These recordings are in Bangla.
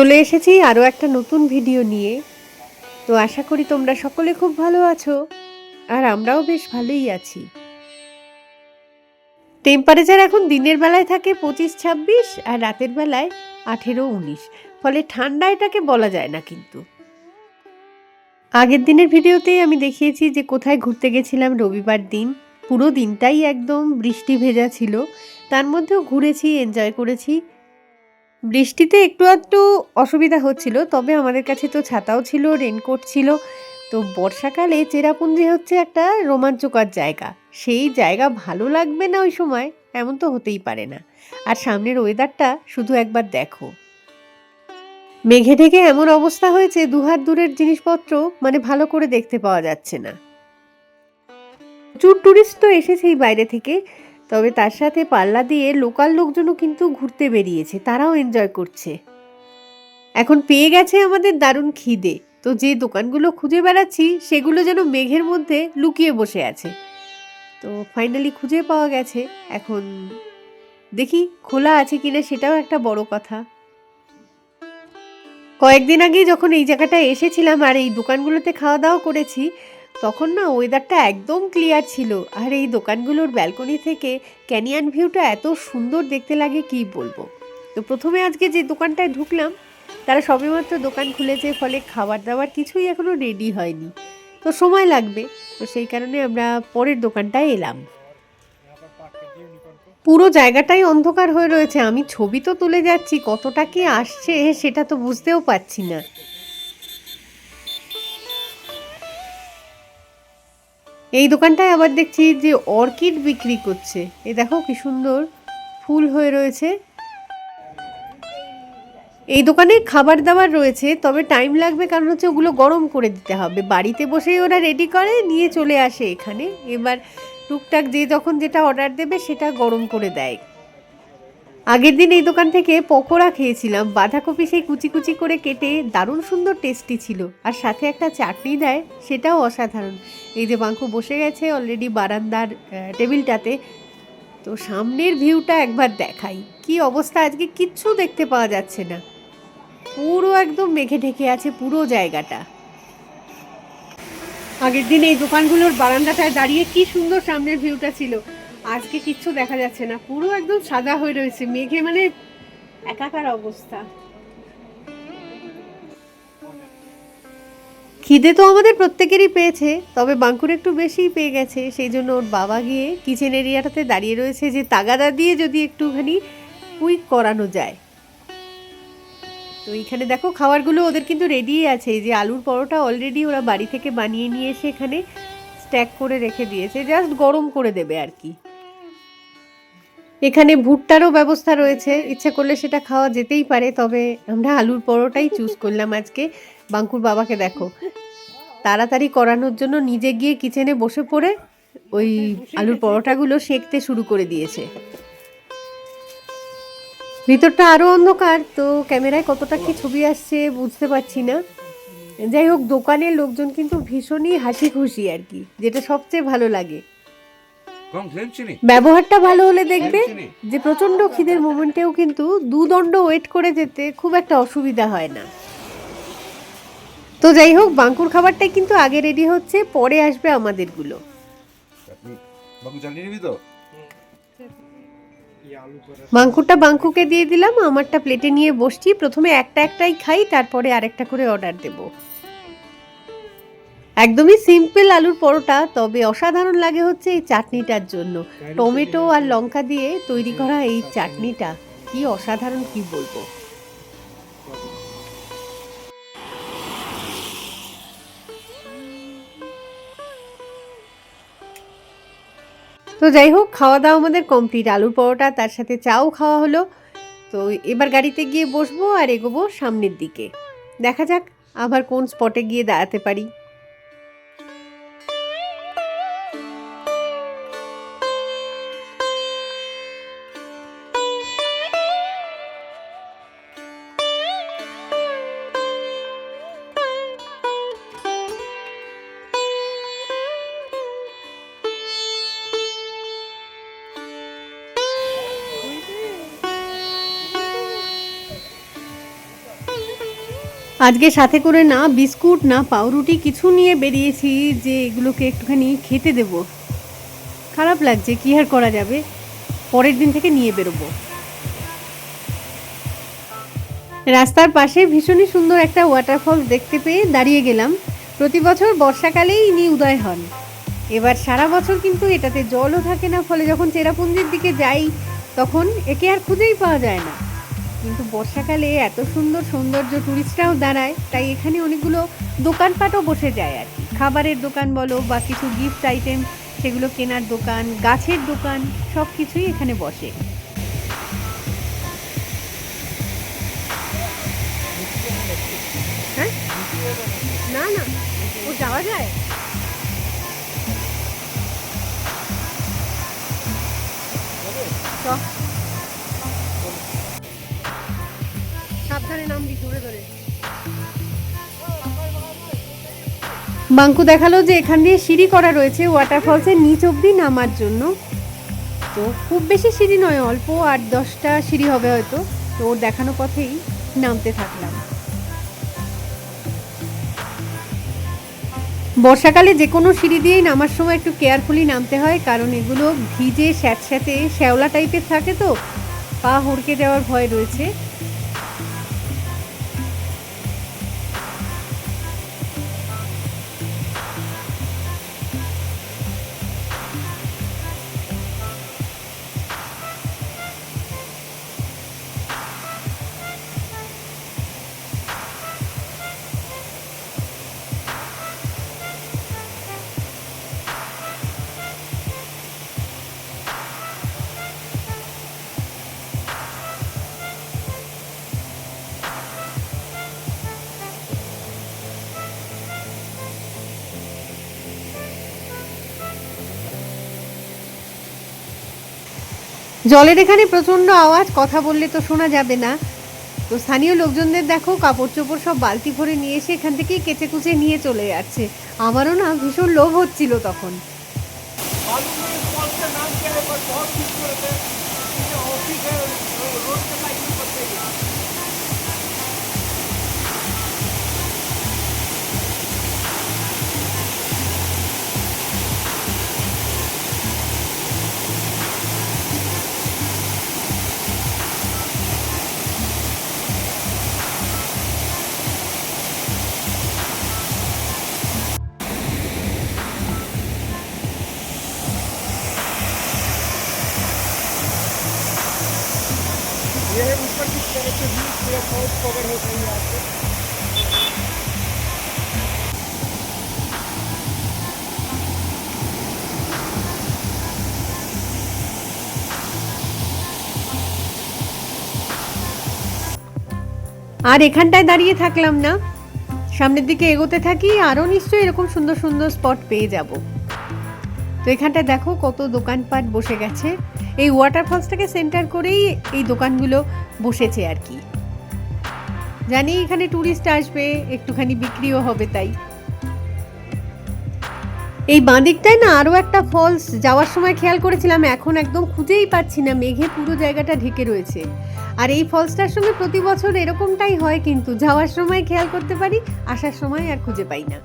চলে এসেছি আরও একটা নতুন ভিডিও নিয়ে। তো আশা করি তোমরা সকলে খুব ভালো আছো, আর আমরাও বেশ ভালোই আছি। টেম্পারেচার এখন দিনের বেলায় থাকে পঁচিশ ছাব্বিশ আর রাতের বেলায় আঠেরো উনিশ। ফলে ঠান্ডা এটাকে বলা যায় না কিন্তু। আগের দিনের ভিডিওতেই আমি দেখিয়েছি যে কোথায় ঘুরতে গেছিলাম রবিবার দিন। পুরো দিনটাই একদম বৃষ্টি ভেজা ছিল। তার মধ্যেও ঘুরেছি এনজয় করেছি। বৃষ্টিতে একটু একটু অসুবিধা হচ্ছিল, তবে আমাদের কাছে তো ছাতাও ছিল রেনকোট ছিল। তো বর্ষাকালে চেরাপুঞ্জি হচ্ছে একটা রোমাঞ্চকর জায়গা। সেই জায়গা ভালো লাগবে না ওই সময়, এমন তো হতেই পারে না। আর সামনের ওয়েদারটা শুধু একবার দেখো। মেঘে ঢেকে এমন অবস্থা হয়েছে, দুহাত দূরের জিনিসপত্র মানে ভালো করে দেখতে পাওয়া যাচ্ছে না। প্রচুর টুরিস্ট তো এসেছেই বাইরে থেকে। তবে তার সাথে পাল্লা দিয়ে লোকাল লোকজনও কিন্তু ঘুরতে বেরিয়েছে, তারাও এনজয় করছে। এখন পেয়ে গেছে আমাদের দারুণ খিদে। তো যে দোকানগুলো খুঁজে বেড়াচ্ছি, সেগুলো যেন মেঘের মধ্যে লুকিয়ে বসে আছে। তো ফাইনালি খুঁজে পাওয়া গেছে। এখন দেখি খোলা আছে কিনা সেটাও একটা বড় কথা। কয়েকদিন আগে যখন এই জায়গাটায় এসেছিলাম আর এই দোকানগুলোতে খাওয়া দাওয়া করেছি তখন না ওয়েদারটা একদম ক্লিয়ার ছিল। আর এই দোকানগুলোর ব্যালকনি থেকে ক্যানিয়ান ভিউটা এত সুন্দর দেখতে লাগে কি বলব? তো প্রথমে আজকে যে দোকানটায় ঢুকলাম, তারা সবেমাত্র দোকান খুলেছে, ফলে খাবার দাবার কিছুই এখনও রেডি হয়নি। তো সময় লাগবে, তো সেই কারণে আমরা পরের দোকানটায় এলাম। পুরো জায়গাটাই অন্ধকার হয়ে রয়েছে। আমি ছবি তো তুলে যাচ্ছি, কতটা কি আসছে সেটা তো বুঝতেও পারছি না। এই দোকানটায় আবার দেখছি যে অর্কিড বিক্রি করছে। এ দেখো কি সুন্দর ফুল হয়ে রয়েছে। এই দোকানে খাবার দাবার রয়েছে, তবে টাইম লাগবে কারণ হচ্ছে ওগুলো গরম করে দিতে হবে। বাড়িতে বসেই ওরা রেডি করে, নিয়ে চলে আসে এখানে। এবার টুকটাক যে যখন যেটা অর্ডার দেবে, সেটা গরম করে দেয়। আগের দিন এই দোকান থেকে পকোড়া খেয়েছিলাম। বাঁধাকপি সেই কুচি কুচি করে কেটে দারুণ সুন্দর টেস্টি ছিল। আর সাথে একটা চাটনি দেয়, সেটাও অসাধারণ। এই যে বাঙ্কু বসে গেছে অলরেডি বারান্দার টেবিলটাতে। তো সামনের ভিউটা একবার দেখাই। কি অবস্থা? আজকে কিচ্ছু দেখতে পাওয়া যাচ্ছে না। পুরো একদম মেঘে ঢেকে আছে পুরো জায়গাটা। আগের দিন এই দোকানগুলোর বারান্দাটায় দাঁড়িয়ে কি সুন্দর সামনের ভিউটা ছিল। আজকে কিচ্ছু দেখা যাচ্ছে না। পুরো একদম সাদা হয়ে রয়েছে। মেঘে মানে একাকার অবস্থা। খিদে তো আমাদের প্রত্যেকেরই পেয়েছে, তবে বাঙ্কুর একটু বেশিই পেয়ে গেছে। সেই জন্য ওর বাবা গিয়ে কিচেন এরিয়াটাতে দাঁড়িয়ে রয়েছে যে তাগাদা দিয়ে যদি একটুখানি কুইক করানো যায়। তো এইখানে দেখো, খাবারগুলো ওদের কিন্তু রেডি আছে। যে আলুর পরোটা অলরেডি ওরা বাড়ি থেকে বানিয়ে নিয়ে এসে এখানে স্ট্যাক করে রেখে দিয়েছে। জাস্ট গরম করে দেবে আর কি। এখানে ভুট্টারও ব্যবস্থা রয়েছে। ইচ্ছা করলে সেটা খাওয়া যেতেই পারে, তবে আমরা আলুর পরোটাই চুজ করলাম আজকে। বাঙ্কুর বাবাকে দেখো। তাড়াতাড়ি করানোর জন্য নিজে গিয়ে কিচেনে বসে পড়ে ওই আলুর পরোটাগুলো সেকতে শুরু করে দিয়েছে। ভিতরটা আরও অন্ধকার, তো ক্যামেরায় কতটা কি ছবি আসছে বুঝতে পারছি না। যাই হোক, দোকানের লোকজন কিন্তু ভীষণই হাসি খুশি আর কি, যেটা সবচেয়ে ভালো লাগে। ব্যবহারটা ভালো হলে দেখবে যে প্রচণ্ড খিদের মোমেন্টেও কিন্তু দুদণ্ড ওয়েট করে যেতে খুব একটা অসুবিধা হয় না। তো যাই হোক বাঙ্কুর খাবারটাই কিন্তু আগে রেডি হচ্ছে পরে আসবে আমাদেরগুলো। বাঙ্কুরটা বাঙ্কুকে দিয়ে দিলাম আমারটা প্লেটে নিয়ে বসছি। প্রথমে একটা একটাই খাই তারপরে আরেকটা করে অর্ডার দেব। একদমই সিম্পল আলুর পরোটা তবে অসাধারণ লাগে হচ্ছে এই চাটনিটার জন্য। টমেটো আর লঙ্কা দিয়ে তৈরি করা এই চাটনিটা কি অসাধারণ কি বলব। তো যাই হোক খাওয়া দাওয়া আমাদের কমপ্লিট। আলুর পরোটা তার সাথে চাও খাওয়া হলো। তো এবার গাড়িতে গিয়ে বসবো আর এগোবো সামনের দিকে। দেখা যাক আবার কোন স্পটে গিয়ে দাঁড়াতে পারি। আজকে সাথে করে না, বিস্কুট না, পাউরুটি কিছু নিয়ে বেরিয়েছি যে এগুলোকে একটুখানি খেতে দেব। খারাপ লাগছে, কী আর করা যাবে? পরের দিন থেকে নিয়ে বেরোবো। রাস্তার পাশে ভীষণই সুন্দর একটা ওয়াটারফল দেখতে পেয়ে দাঁড়িয়ে গেলাম। প্রতি বছর বর্ষাকালেই ইনি উদয় হন। এবার সারা বছর কিন্তু এটাতে জলও থাকে না, ফলে যখন চেরাপুঞ্জির দিকে যাই, তখন একে আর খুঁজেই পাওয়া যায় না। কিন্তু বর্ষাকালে এত সুন্দর সৌন্দর্য টুরিস্টরাও দাঁড়ায়, তাই এখানে অনেকগুলো দোকানপাটও বসে যায় আর কি। খাবারের দোকান বলো বা কিছু গিফট আইটেম সেগুলো কেনার দোকান, গাছের দোকান, সব কিছুই এখানে বসে। হ্যাঁ? না না, ও যাওয়া যায়? বাঙ্কু দেখাল যে এখান দিয়ে সিঁড়ি করা রয়েছে ওয়াটারফলসের নিচ অব্দি নামার জন্য। তো খুব বেশি সিঁড়ি নয়, অল্প আট দশটা সিঁড়ি হবে হয়তো। তো ওর দেখানো পথেই নামতে থাকলাম। বর্ষাকালে যে কোনো সিঁড়ি দিয়েই নামার সময় একটু কেয়ারফুলি নামতে হয়, কারণ এগুলো ভিজে স্যাঁতস্যাঁতে, শ্যাওলা টাইপের থাকে তো, পা হড়কে যাওয়ার ভয় রয়েছে। জলের এখানে প্রচণ্ড আওয়াজ, কথা বললে তো শোনা যাবে না। তো স্থানীয় লোকজনদের দেখো কাপড় চোপড় সব বালতি ভরে নিয়ে এসে এখান থেকেই কেচে কুচে নিয়ে চলে যাচ্ছে। আমারও না ভীষণ লোভ হচ্ছিল তখন। আর এখানটায় দাঁড়িয়ে থাকলাম না। সামনের দিকে এগোতে থাকি, আরও নিশ্চয়ই এরকম সুন্দর সুন্দর স্পট পেয়ে যাব। তো এখানটায় দেখো কত দোকানপাট বসে গেছে। এই ওয়াটারফলসটাকে সেন্টার করেই এই দোকানগুলো বসেছে আর কি। জানি এখানে ট্যুরিস্ট আসবে, একটুখানি বিক্রিও হবে তাই। এই বাঁদিকটায় না আরও একটা ফলস যাওয়ার সময় খেয়াল করেছিলাম, এখন একদম খুঁজেই পাচ্ছি না, মেঘে পুরো জায়গাটা ঢেকে রয়েছে। আর এই ফলসটার সঙ্গে প্রতি বছর এরকমটাই হয় কিন্তু যাওয়ার সময় খেয়াল করতে পারি, আসার সময় আর খুঁজে পাই না।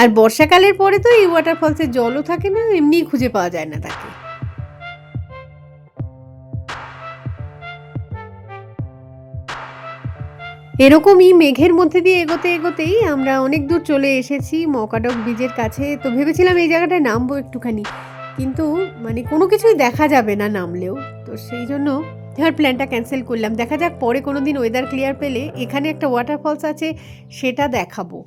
আর বর্ষাকালের পরে তো এই ওয়াটার ওয়াটারফলসের জলও থাকে না, এমনিই খুঁজে পাওয়া যায় না তাকে। এরকমই মেঘের মধ্যে দিয়ে এগোতে এগোতেই আমরা অনেক দূর চলে এসেছি মকাডক ব্রিজের কাছে। তো ভেবেছিলাম এই জায়গাটায় নামবো একটুখানি, কিন্তু মানে কোনো কিছুই দেখা যাবে না নামলেও। সেই জন্য এবার প্ল্যানটা ক্যান্সেল করলাম। দেখা যাক পরে কোনো দিন ওয়েদার ক্লিয়ার পেলে এখানে একটা ওয়াটারফলস আছে, সেটা দেখাবো।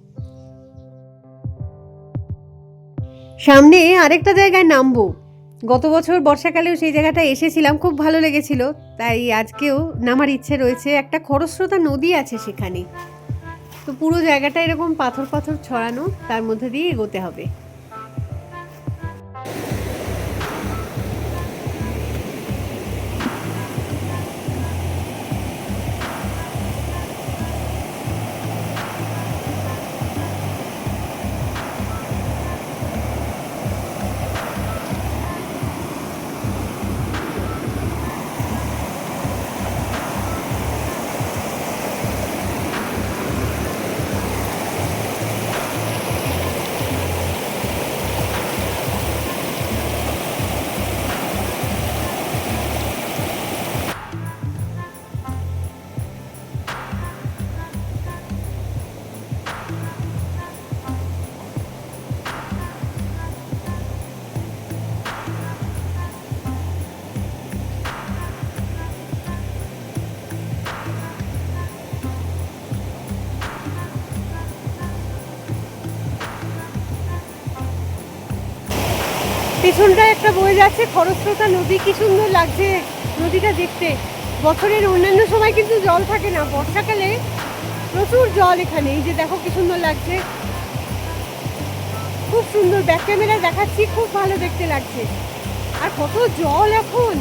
সামনে আরেকটা জায়গায় নামবো। গত বছর বর্ষাকালেও সেই জায়গাটা এসেছিলাম, খুব ভালো লেগেছিল। তাই আজকেও নামার ইচ্ছে রয়েছে। একটা খরস্রোতা নদী আছে সেখানে। তো পুরো জায়গাটা এরকম পাথর পাথর ছড়ানো, তার মধ্যে দিয়ে এগোতে হবে। পেছনটায় একটা বয়ে যাচ্ছে, খরস্রোতা নদী। কি সুন্দর লাগছে নদীটা দেখতে। বছরের অন্যান্য সময় কিন্তু জল থাকে না, বর্ষাকালে প্রচুর জল এখানে। এই যে দেখো কি সুন্দর লাগছে। খুব সুন্দর। ব্যাক ক্যামেরা দেখাচ্ছি, খুব ভালো দেখতে লাগছে। আর কত জল এখন!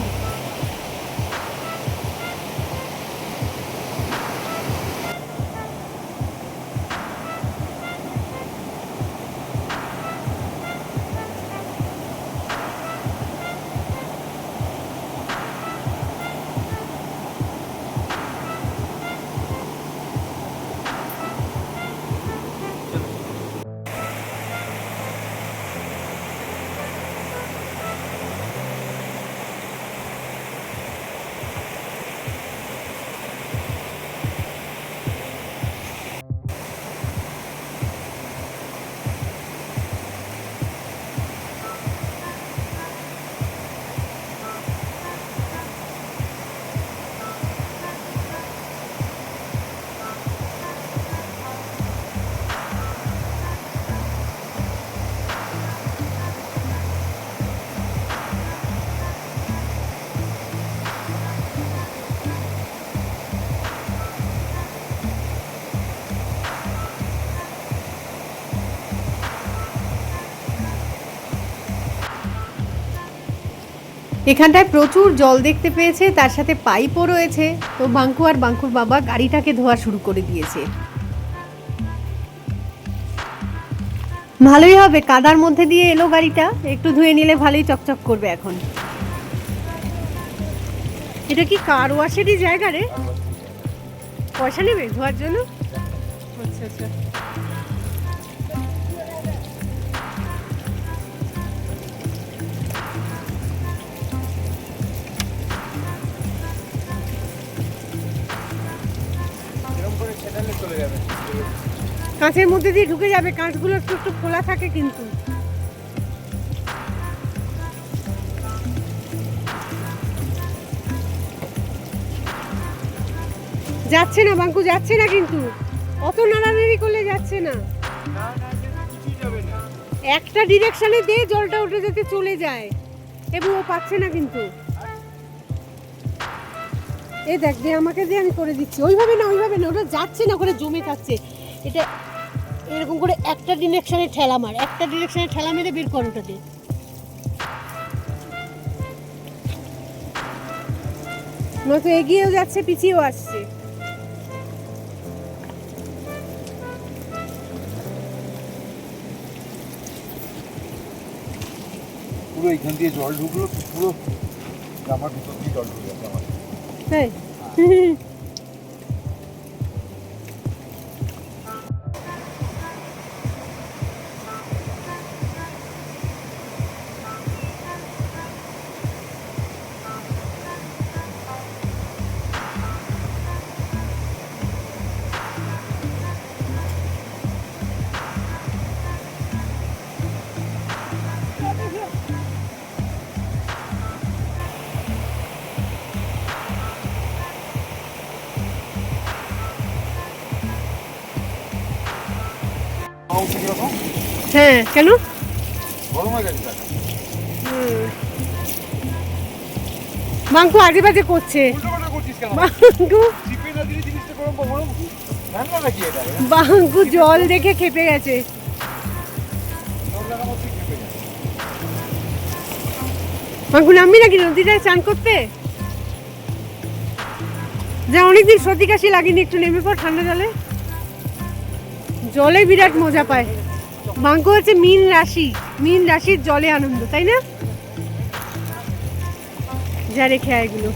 এখানটায় প্রচুর জল দেখতে পেয়েছে, তার সাথে পাইপও রয়েছে। তো বাঙ্কু আর বাঙ্কুর বাবা গাড়িটাকে ধোয়া শুরু করে দিয়েছে। ভালোই হবে, কাদার মধ্যে দিয়ে এলো গাড়িটা। একটু ধুয়ে নিলে ভালোই চকচক করবে এখন। এটা কি কার ওয়াশেরই জায়গা রে? পয়সা নেবে ধোয়ার জন্য? আচ্ছা আচ্ছা। কাঁচের মধ্যে দিয়ে ঢুকে যাবে, কাঁচগুলো একটু একটু খোলা থাকে কিন্তু। যাচ্ছে না, বাঙ্কু, যাচ্ছে না কিন্তু। অত নাড়ানাড়ি করলে যাচ্ছে না। একটা ডিরেকশনে দিয়ে জলটা উঠে যেতে চলে যায়। এবং ও পাচ্ছে না কিন্তু। এ দেখ দে আমাকে দিয়ে আমি করে দিচ্ছি। ওইভাবে না ওইভাবে না, ওটা যাচ্ছে না, ওখানে জমে থাকছে। এটা এরকম করে একটা ডিরেকশনে ঠেলা মার একটা ডিরেকশনে ঠেলা মেরে বের কর ওটাতে নয়তো এগিয়েও যাচ্ছে পিছিয়েও আসছে। পুরো এখান দিয়ে জল ঢুকলো পুরো আমার ভিতর দিয়ে জল ঢুকে গেছে আমার। তাই গরম বা গরম? ঠান্ডা নাকি এটা? বাঙ্কু জল দেখে খেপে গেছে। মাঙ্কু নামবি নাকি? নদীটায় চান করতে? যা অনেকদিন সর্দি কাশি লাগিনি একটু নেমে পর ঠান্ডা জলে। জলে বিরাট মজা পায়। মাঙ্কু হচ্ছে মিন রাশি, মিন রাশির জলে আনন্দ, তাই না? যা রেখে এগুলো।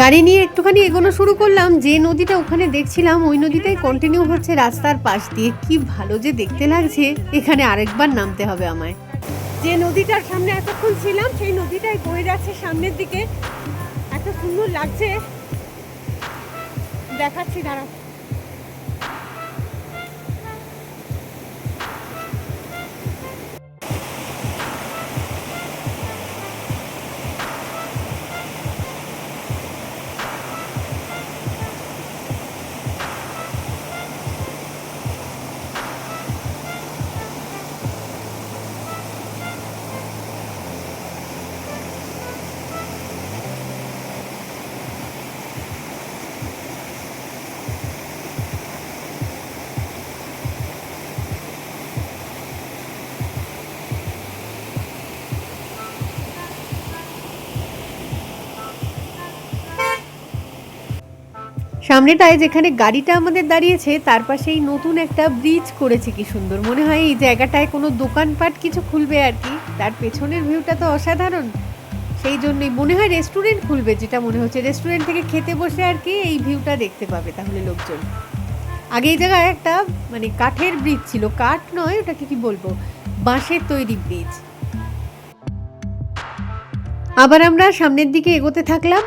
গাড়ি নিয়ে একটুখানি এগোনো শুরু করলাম, যে নদীটা ওখানে দেখছিলাম, ওই নদীটাই কন্টিনিউ হচ্ছে রাস্তার পাশ দিয়ে। কি ভালো যে দেখতে লাগছে, এখানে আরেকবার নামতে হবে আমায়। যে নদীটার সামনে এতক্ষণ ছিলাম, সেই নদীটাই বয়ে যাচ্ছে সামনের দিকে। এত সুন্দর লাগছে। দেখাচ্ছি দাঁড়া সামনেটায় যেখানে গাড়িটা আমাদের দাঁড়িয়েছে, তার পাশেই নতুন একটা ব্রিজ করেছে কি সুন্দর। মনে হয় এই জায়গাটায় কোনো দোকানপাট কিছু খুলবে আর কি। তার পেছনের ভিউটা তো অসাধারণ। সেই জন্যই মনে হয় রেস্টুরেন্ট খুলবে, যেটা মনে হচ্ছে রেস্টুরেন্ট থেকে খেতে বসে আর কি এই ভিউটা দেখতে পাবে তাহলে লোকজন। আগে এই জায়গায় একটা মানে কাঠের ব্রিজ ছিল। কাঠ নয়, ওটাকে কি বলব? বাঁশের তৈরি ব্রিজ আবার আমরা সামনের দিকে এগোতে থাকলাম।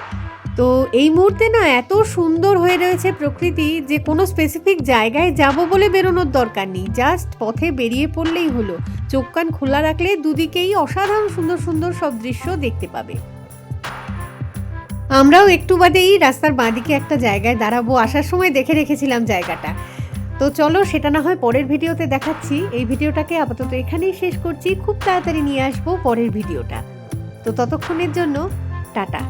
তো এই মুহূর্তে না এত সুন্দর হয়ে রয়েছে প্রকৃতি যে কোনো স্পেসিফিক জায়গায় যাব বলে বেরোনোর দরকার নেই। জাস্ট পথে বেরিয়ে পড়লেই হলো। চোখ কান খোলা রাখলে দুদিকেই অসাধারণ সুন্দর সুন্দর সব দৃশ্য দেখতে পাবে। আমরাও একটু বাদেই রাস্তার বাঁদিকে একটা জায়গায় দাঁড়াবো আসার সময় দেখে রেখেছিলাম জায়গাটা। তো চলো সেটা না হয় পরের ভিডিওতে দেখাচ্ছি। এই ভিডিওটাকে আপাতত এখানেই শেষ করছি। খুব তাড়াতাড়ি নিয়ে আসব পরের ভিডিওটা। তো ততক্ষণের জন্য টাটা।